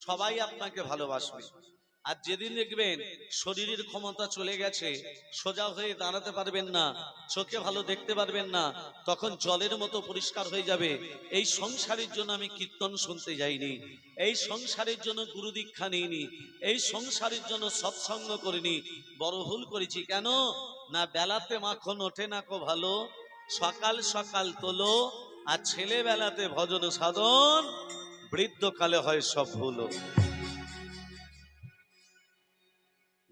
সবাই আপনাকে ভালোবাসবে। আর যেদিন দেখবেন শরীরের ক্ষমতা চলে গেছে, সোজা হয়ে দাঁড়াতে পারবেন না, চোখে ভালো দেখতে পারবেন না, তখন জলের মতো পরিষ্কার হয়ে যাবে। এই সংসারের জন্য আমি কীর্তন শুনতে যাইনি। এই সংসারের জন্য গুরু দীক্ষা নিইনি। এই সংসারের জন্য সৎসঙ্গ করিনি। বড় ভুল করেছি। কেন? না বেলাতে মাখন ওঠে না কো ভালো, সকাল সকাল তোলো, আর ছেলেবেলাতে ভজন সাধন বৃদ্ধকালে হয় সব ভুলো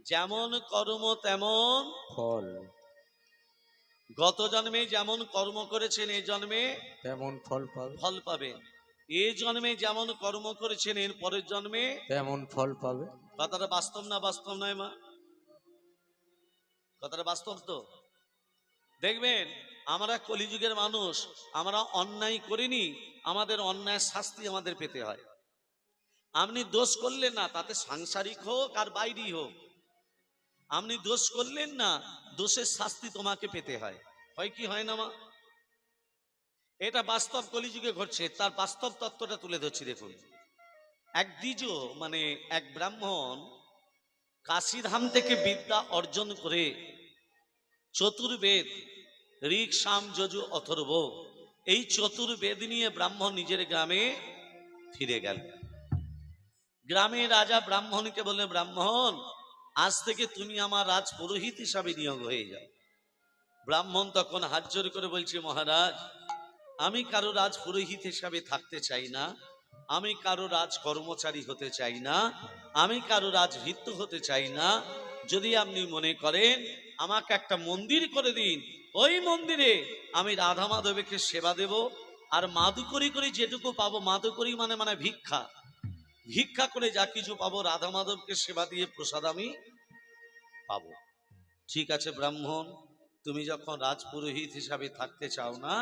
যেমন কর্ম তেমন ফল। গত জন্মে যেমন কর্ম করেছেন এই জন্মে তেমন ফল পাবে। ফল পাবে। এই জন্মে যেমন কর্ম করেছেন এর পরের জন্মে তেমন ফল পাবে। কথাটা বাস্তব না বাস্তব নয় মা? কথাটা বাস্তব তো? দেখবেন আমরা কলিযুগের মানুষ, আমরা অন্যায় করিনি, আমাদের অন্যায় শাস্তি আমাদের পেতে হয়। আপনি দোষ করলেন না, তাতে সাংসারিক হোক আর বাইরেই হোক। আপনি দোষ করলেন না, দোষের শাস্তি তোমাকে পেতে হয়। হয় কি, হয় না, মা? এটা বাস্তব কলিযুগে ঘটছে, তার বাস্তব তত্ত্বটা তুলে ধরছি, দেখুন। এক দ্বিজ মানে এক ব্রাহ্মণ কাশিধাম থেকে বিদ্যা অর্জন করে চতুর্বেদ ঋক সাম যজু অথর্ব। এই চতুর্বেদ নিয়ে ব্রাহ্মণ নিজের গ্রামে ফিরে গেল। গ্রামে রাজা ব্রাহ্মণকে বলে ব্রাহ্মণ, আজ থেকে তুমি আমার রাজ পুরোহিত হিসাবে নিয়োগ হয়ে যাও। ব্রাহ্মণ তখন হাত করে বলছে, মহারাজ, আমি কারও রাজ পুরোহিত হিসাবে থাকতে চাই না, আমি কারও রাজ কর্মচারী হতে চাই না, আমি কারও রাজভিত্ত হতে চাই না। যদি আপনি মনে করেন, আমাকে একটা মন্দির করে দিন ওই মন্দিরে আমি রাধা মাধবকে সেবা দেব, আর মাদুকরি করে যেটুকু পাবো, মাদুকরি মানে মানে ভিক্ষা। ভিক্ষা করে যা কিছু পাবো, রাধা মাধবকে সেবা দিয়ে প্রসাদ আমি পাবো। ঠিক আছে ব্রাহ্মণ, তুমি যখন রাজপুরোহিত হিসাবে থাকতে চাও না,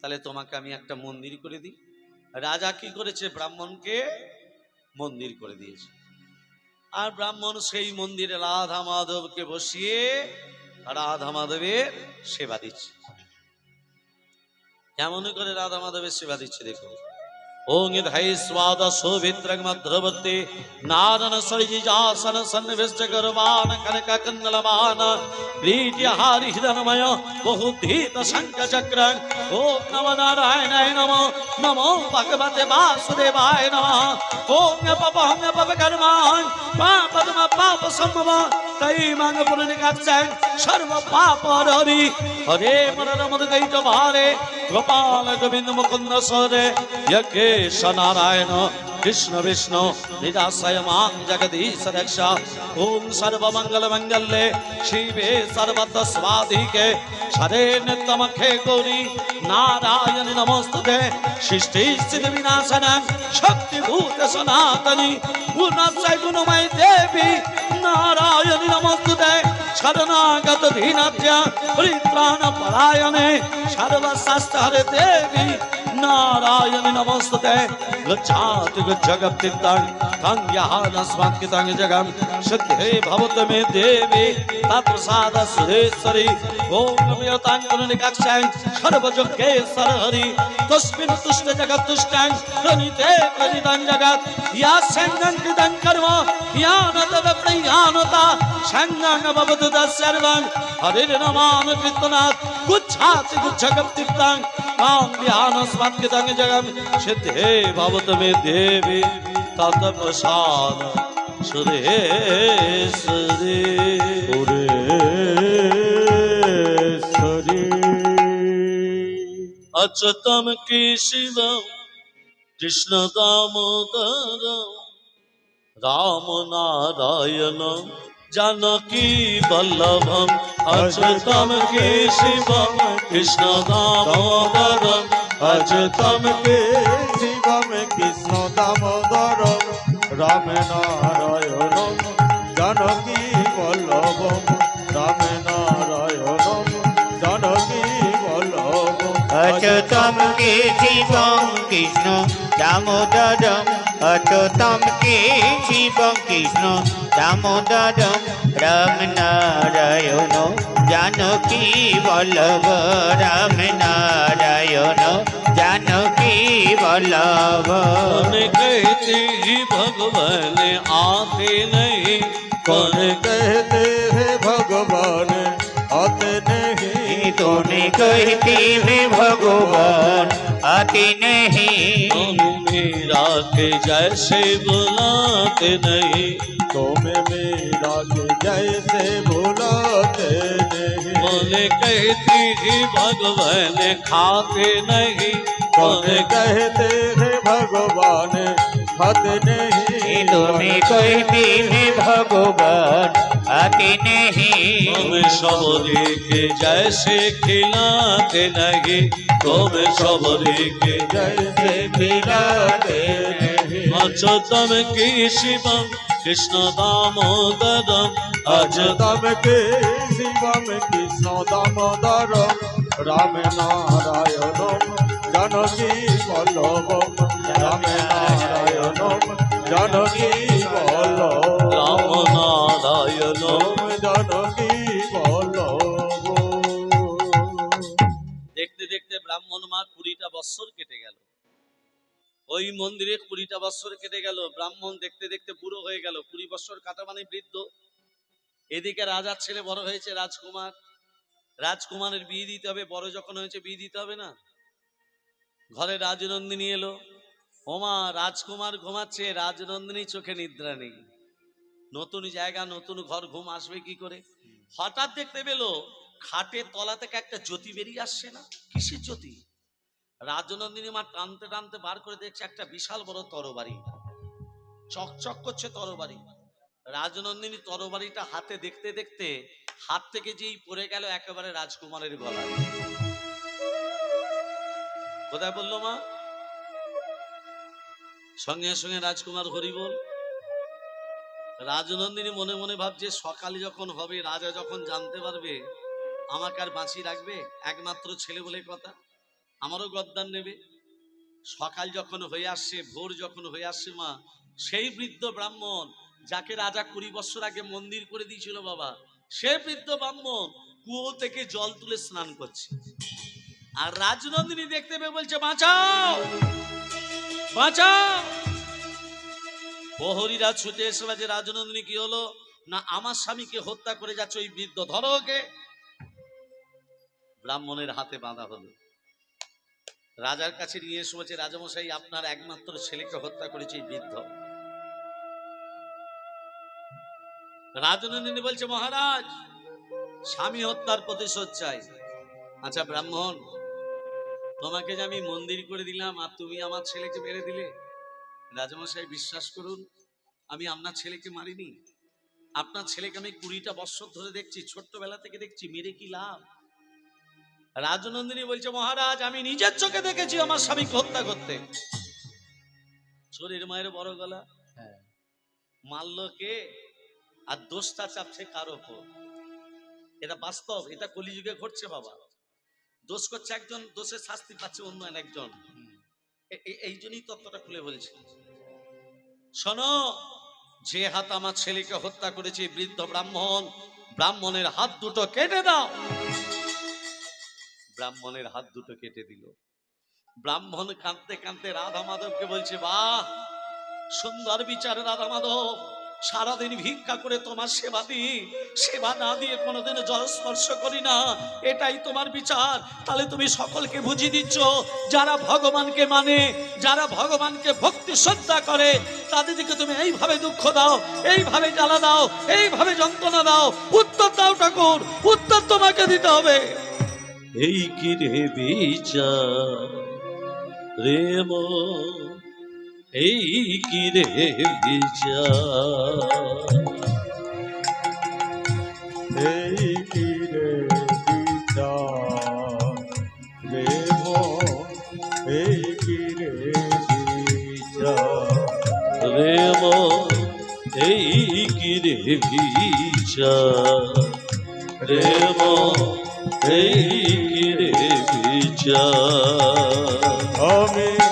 তাহলে তোমাকে আমি একটা মন্দির করে দিই। রাজা কি করেছে? ব্রাহ্মণকে মন্দির করে দিয়েছে। আর ব্রাহ্মণ সেই মন্দিরে রাধা মাধবকে বসিয়ে রাধা মাধবের সেবা দিচ্ছে। কেমন করে রাধা মাধবের সেবা দিচ্ছে দেখুন ওং ধাই স্বাদ শোভিত্রমদ্রবর্তী নারন সরিজাসন সন্নিবিষ্ট গর্বান কনক কন্দলমান প্രീতি হারি হৃদনময় বহুধীত শঙ্খ চক্র ওম নম নারায়ণায় নম। নমো ভগবতে বাসুদেবায় নম। ওম পপহং পপ কর্মাণ পাপদম পাপ সর্ব গোপাল গোবিন্দ মুকুন্দ সরে। যজ্ঞেশ নারায়ণ, কৃষ্ণ বিষ্ণু নিরাশয় মাং জগদীশ রক্ষা ওম সর্বমঙ্গল মঙ্গলে। শিবে সর্বত স্বাধিকে হরে নিত্যমখে গৌরী। নারায়ণ নমস্তুতে। সৃষ্টি স্থিতি বিনাশন। শক্তিভূত সনাতনী। গুণাশয় গুণময় দেবী। নমস্তুতে শরণাগত ধীনাথ্য পরিত্রাণ পরায়ণে সর্বশাস্ত্র হরে দেবী নারায়ণী নমস্তুতে গচ্ছাতি জগত্তিত্তাং তং ইয়ানস্মাৎকিতাং জগম শুদ্ধে ভবত মে দেবী তৎপ্রসাদ সুরেশ্বরী ওম নময়তাং গুণনিকাক্ষাং সর্বযজ্ঞেশ্বর হরি তস্মিन् তুষ্ট জগৎ তুষ্টাং প্রণীতে প্রণীতং জগৎ ইয়া সঙ্গং কৃতং কর্ম ইয়ানত প্রয়ানতা সঙ্গং ভবতু তৎসর্বং হরির নমান तां ध्यानस्मत् कृतं जगं सिद्धे भवतु मे देवी ततमसान सुरेश्वरी सुरेश्वरी अच्युतं केशिवं कृष्णदामोदरं रामनारायणं जानकी बल्लभम अजतम के शिवम कृष्ण दामोदरम। के शिवम कृष्ण दामोदरम। राम नारायण जानकी तम के शिवम कृष्ण दामोदरम के शिवम कृष्ण दामोदरम राम नारायण जानकी वल्लभ राम नारायण जानकी वल्लभ। कहते जी भगवान, आते नहीं, कौन कहते नहीं तूने कहती है भगवान आते नहीं तुम मेरा के जैसे बुलाते नहीं तुम्हें मेरा के जैसे भुलाते नहीं बोले कहती ही भगवान खाते नहीं कौन कौन कहते हैं भगवान खाते नहीं तूने कहती है भगवान आते नहीं तुम सबरे के जैसे खिलाते नहीं तुम सबरे के जैसे खिलाते नहीं अच्युतम की शिवम कृष्ण दामोदरम अज अजतम के शिवम कृष्ण दामोदर राम नारायणम जानकी वल्लभम দেখতে দেখতে ব্রাহ্মণ মা কুড়িটা বৎসর কেটে গেল। ওই মন্দিরে কুড়িটা বৎসর কেটে গেল। ব্রাহ্মণ দেখতে দেখতে বুড়ো হয়ে গেল। কুড়ি বৎসর কাটা মানে বৃদ্ধ। এদিকে রাজার ছেলে বড় হয়েছে রাজকুমার। রাজকুমারের বিয়ে দিতে হবে। বড় যখন হয়েছে, বিয়ে দিতে হবে না? ঘরে রাজনন্দিনী এলো। ওমা, রাজকুমার ঘুমাচ্ছে, রাজনন্দিনী চোখে নিদ্রা নেই। নতুন জায়গা, নতুন ঘর, ঘুম আসবে কি করে? হঠাৎ দেখতে পেল, খাটের তলা থেকে একটা জ্যোতি বেরিয়ে আসছে না? কিসের জ্যোতি? রাজনন্দিনী মা টানতে টানতে বার করে দেখছে একটা বিশাল বড় তরবারি। চকচক করছে তরবারি। রাজনন্দিনী তরবারিটা হাতে দেখতে দেখতে হাত থেকে যেই পড়ে গেল একেবারে রাজকুমারের গলায়। কোথায় বলল মা? সঙ্গে সঙ্গে রাজকুমার হরি বল। রাজনন্দিনী মনে মনে ভাবছে, সকালে যখন হবে, রাজা যখন জানতে পারবে, আমাকে আর বাঁচিয়ে রাখবে, একমাত্র ছেলে বলে কথা, আমারও গদ্দান নেবে। সকাল যখন হয়ে আসছে, ভোর যখন হয়ে আসছে মা, সেই বৃদ্ধ ব্রাহ্মণ, যাকে রাজা কুড়ি বছর আগে মন্দির করে দিয়েছিল বাবা, সে বৃদ্ধ ব্রাহ্মণ কুয়ো থেকে জল তুলে স্নান করছে। আর রাজনন্দিনী দেখতে পেয়ে বলছে, বাঁচাও! বাঁচাও। প্রহরীরা ছুটে এসে যে রাজনন্দিনী, কি হলো? না, আমার স্বামীকে হত্যা করে যাচ্ছে ওই বৃদ্ধ ধরো ওকে ব্রাহ্মণের হাতে বাঁধা হলো। রাজার কাছে নিয়ে এসে বলছে, রাজামশাই, আপনার একমাত্র ছেলেকে হত্যা করেছে এই বৃদ্ধ। রাজনন্দিনী বলছে, মহারাজ, স্বামী হত্যার প্রতিশোধ চাই। আচ্ছা ব্রাহ্মণ তোমাকে যে আমি মন্দির করে দিলাম আর তুমি আমার ছেলেকে মেরে দিলে? রাজামশাই বিশ্বাস করুন আমি আপনার ছেলেকে মারিনি। আপনার ছেলেকে আমি কুড়িটা বছর ধরে দেখছি ছোট্টবেলা থেকে দেখছি মেরে কি লাভ? রাজনন্দিনী বলছে মহারাজ আমি নিজের চোখে দেখেছি আমার স্বামীকে হত্যা করতে। শরীর মায়ের বড় গলা। মারল কে? আর দোষটা চাপছে কার ওপর? এটা বাস্তব এটা কলিযুগে ঘটছে বাবা। দোষ করছে একজন, দোষের শাস্তি পাচ্ছে অন্য একজন এই জন্যই তত্ত্বটা খুলে বলছি। শোনো, যে হাত আমার ছেলেকে হত্যা করেছে, বৃদ্ধ ব্রাহ্মণ, ব্রাহ্মণের হাত দুটো কেটে দাও। ব্রাহ্মণের হাত দুটো কেটে দিল। ব্রাহ্মণ কাঁদতে কাঁদতে রাধা মাধবকে বলছে, বাহ, সুন্দর বিচার রাধা মাধব। সারাদিন ভিক্ষা করে তোমার সেবা দিই। সেবা না দিয়ে কোনোদিন জল স্পর্শ করি না। এটাই তোমার বিচার। তাহলে তুমি সকলকে বুঝিয়ে দিচ্ছ, যারা ভগবানকে মানে যারা ভগবানকে ভক্তি শ্রদ্ধা করে তাদের দিকে তুমি এইভাবে দুঃখ দাও, এইভাবে জ্বালা দাও, এইভাবে যন্ত্রণা দাও। উত্তর দাও ঠাকুর, উত্তর তোমাকে দিতে হবে। এই কি রে বিচার? রে এই কি রে বিচার? এই কি রে বিচার? রে এই কি রে বিচার? রে এই কি রে বিচার? রে এই কি রে বিচার? আমি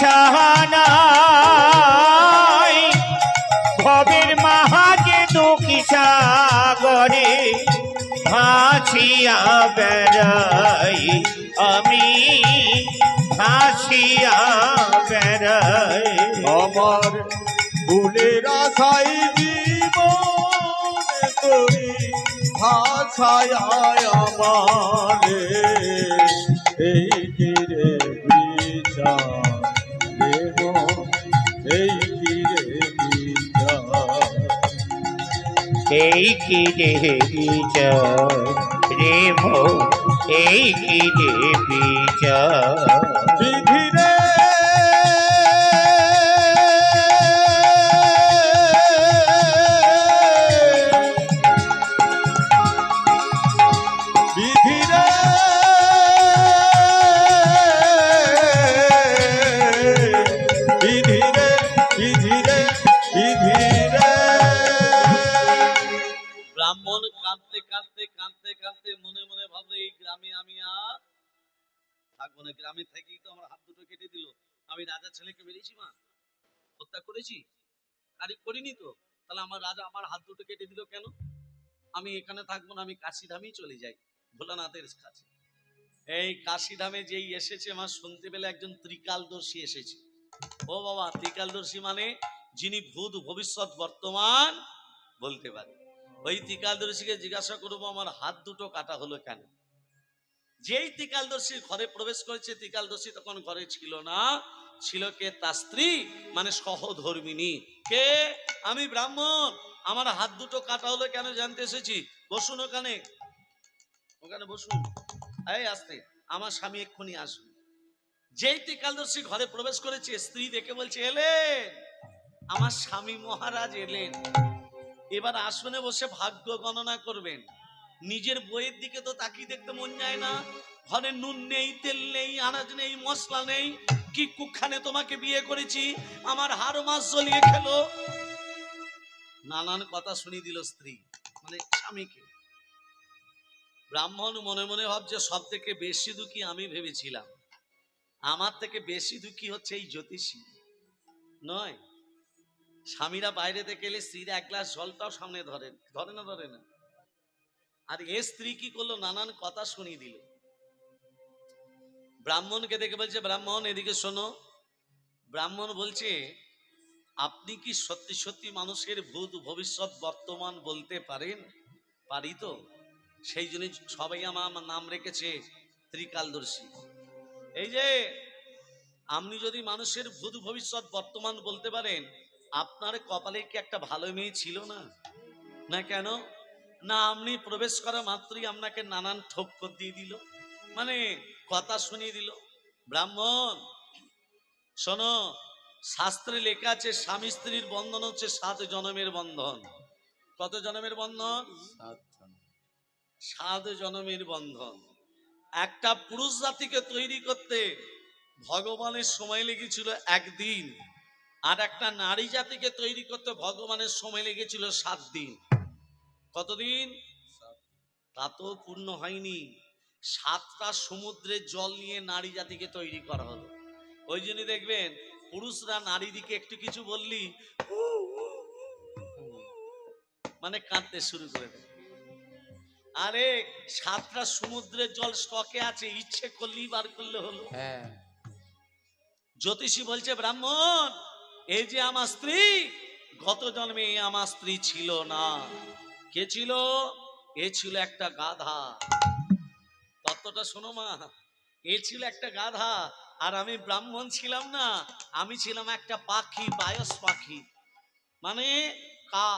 দিশাহানাই ভবের মাহাজে দুঃখী সাগরে ভাসিয়া বেড়াই। আমি ভাসিয়া বেড়াই। আমার ফুলের আশাই জীবন করি ভাষায় আমারে। এই কিরে এই কি রে বিচার রে মৌ এই কি রে আমার হাত দুটো কেটে দিল কেন? আমি এখানে থাকব না, আমি কাশিধামেই চলে যাই, ভোলানাথের কাছে। এই কাশিধামে যেই এসেছে আমার শুনতে পেলে একজন ত্রিকালদর্শী এসেছে। ও বাবা, ত্রিকালদর্শী মানে যিনি ভূত ভবিষ্যৎ বর্তমান বলতে পারে। ওই ত্রিকালদর্শীকে জিজ্ঞাসা করব, আমার হাত দুটো কাটা হলো কেন? যেই ত্রিকালদর্শীর ঘরে প্রবেশ করেছে, ত্রিকালদর্শী তখন ঘরে ছিল না। ছিল কে? তার স্ত্রী মানে সহধর্মিনী। কে? আমি ব্রাহ্মণ। আমার হাত দুটো কাটা হলো কেন জানতে এসেছি? বসুন ওখানে। ওখানে বসুন। এই আসতে, আমার স্বামী এক্ষুনি আসুন যেই ত্রিকালদর্শী ঘরে প্রবেশ করেছে, স্ত্রী দেখে বলছে, এলেন। আমার স্বামী মহারাজ এলেন। এবার আসনে বসে ভাগ্য গণনা করবেন। নিজের বইয়ের দিকে তো তাকিয়ে দেখতে মন যায় না। ঘরে নুন নেই, তেল নেই, আনাজ নেই, মশলা নেই। কি কুখানে তোমাকে বিয়ে করেছি? আমার হাড় মাস জ্বলিয়ে খেলো। নানান কথা শুনিয়ে দিল স্ত্রী মানে স্বামীকে। ব্রাহ্মণ মনে মনে ভাবছে সব থেকে বেশি দুঃখী আমি ভেবেছিলাম। আমার থেকে বেশি দুঃখী হচ্ছে এই জ্যোতিষী। নয়, স্বামীরা বাইরে থেকে এলে স্ত্রীরা এক গ্লাস জলটাও সামনে ধরেন, ধরে না ধরে না। আর এ স্ত্রী কি করল? নানান কথা শুনিয়ে দিল। ব্রাহ্মণকে দেখে বলছে, ব্রাহ্মণ, এদিকে শোনো। ব্রাহ্মণ বলছে আপনি কি সত্যি সত্যি মানুষের ভূত ভবিষ্যৎ বর্তমান বলতে পারেন? পারি তো? সেই জন্য সবাই আমার নাম রেখেছে ত্রিকালদর্শী। এই যে, আপনি যদি মানুষের ভূত ভবিষ্যৎ বর্তমান বলতে পারেন, আপনার কপালে কি একটা ভালো মেয়ে ছিল না? না কেন? না আপনি প্রবেশ করা মাত্রই আপনাকে নানান ঠক্কর দিয়ে দিল। মানে কথা শুনিয়ে দিল। ব্রাহ্মণ, শোনো শাস্ত্রে লেখা আছে স্বামী স্ত্রীর বন্ধন হচ্ছে সাত জনমের বন্ধন। কত জনমের বন্ধন? সাত জনমের বন্ধন। একটা পুরুষ জাতিকে তৈরি করতে ভগবানের সময় লেগেছিল একদিন আর একটা নারী জাতিকে তৈরি করতে ভগবানের সময় লেগেছিল সাত দিন। কতদিন? তা তো পূর্ণ হয়নি। সাতটা সমুদ্রের জল নিয়ে নারী জাতিকে তৈরি করা হলো। ওই জন্য দেখবেন পুরুষরা নারী দিকে একটু কিছু বললি মানে কাঁদতে শুরু করে দেয়। আরে সাতটা সমুদ্রের জল স্টকে আছে ইচ্ছে করলেই বার করলে হলো। জ্যোতিষী বলছে ব্রাহ্মণ এই যে আমার স্ত্রী গত জন্মে আমার স্ত্রী ছিল না। কে ছিল? এ ছিল একটা গাধা। তত্ত্বটা শোনো মা এ ছিল একটা গাধা। আর আমি ব্রাহ্মণ ছিলাম না আমি ছিলাম একটা পাখি বায়স পাখি। মানে কা